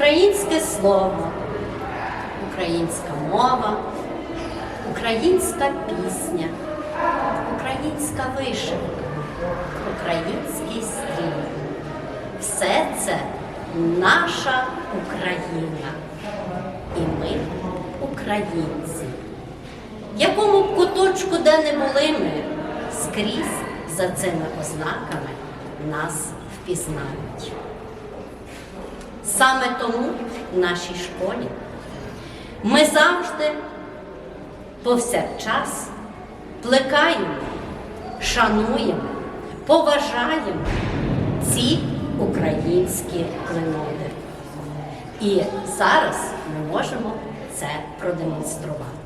українське слово, українська мова, українська пісня, українська вишивка, український стрій. Все це наша Україна. І ми українці. В якому б куточку, де не були ми, скрізь за цими ознаками нас впізнають. Саме тому в нашій школі ми завжди повсякчас плекаємо, шануємо, поважаємо ці українські клиноди. І зараз ми можемо це продемонструвати.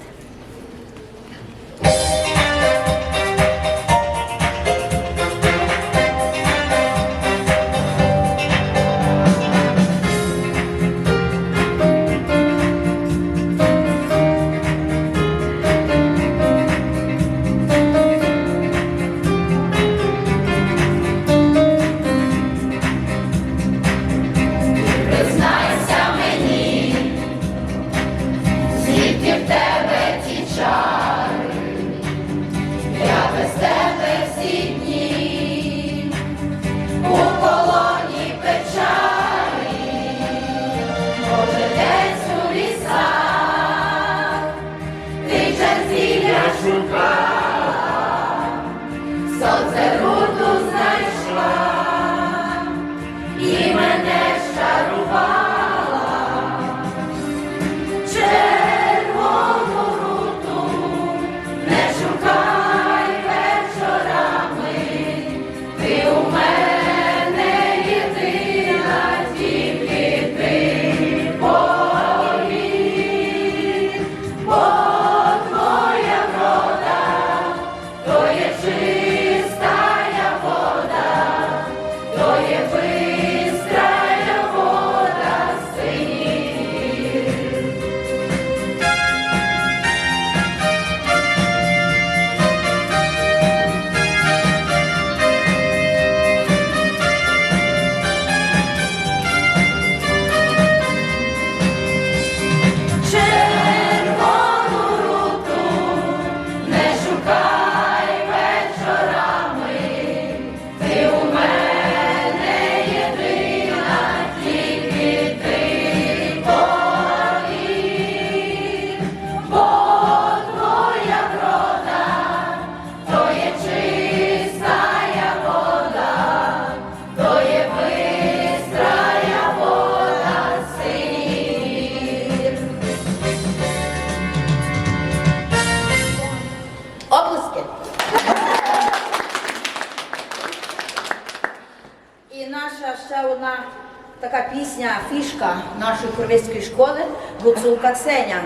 наша ще одна така пісня, фішка нашої кровецької школи Гуцулка Сеня.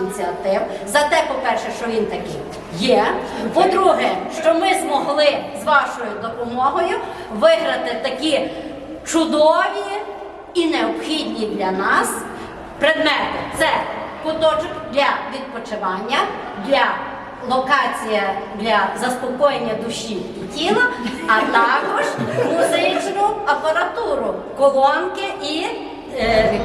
ініціатив за те, по-перше, що він такий є. По-друге, що ми змогли з вашою допомогою виграти такі чудові і необхідні для нас предмети. Це куточок для відпочивання, для локація для заспокоєння душі і тіла, а також музичну апаратуру, колонки і е,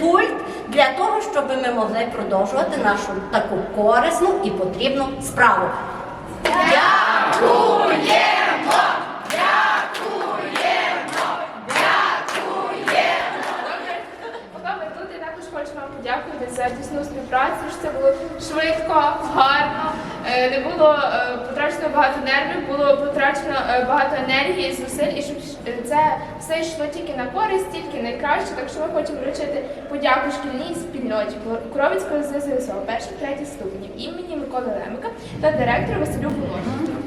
пульт для того щоб ми могли продовжувати нашу таку корисну і потрібну справу. Поки ми тут, я також хочу вам подякувати за тісну співпрацю. що Це було швидко, гарно, не було е, потрачено багато нервів, було потрачено е, багато енергії, зусиль, і щоб е, це все йшло тільки на користь, тільки найкраще. Так що ми хочемо вручити подяку шкільній спільноті Куровицького ЗСО перших третій ступенів імені Миколи Лемика та директору Василю Волошину.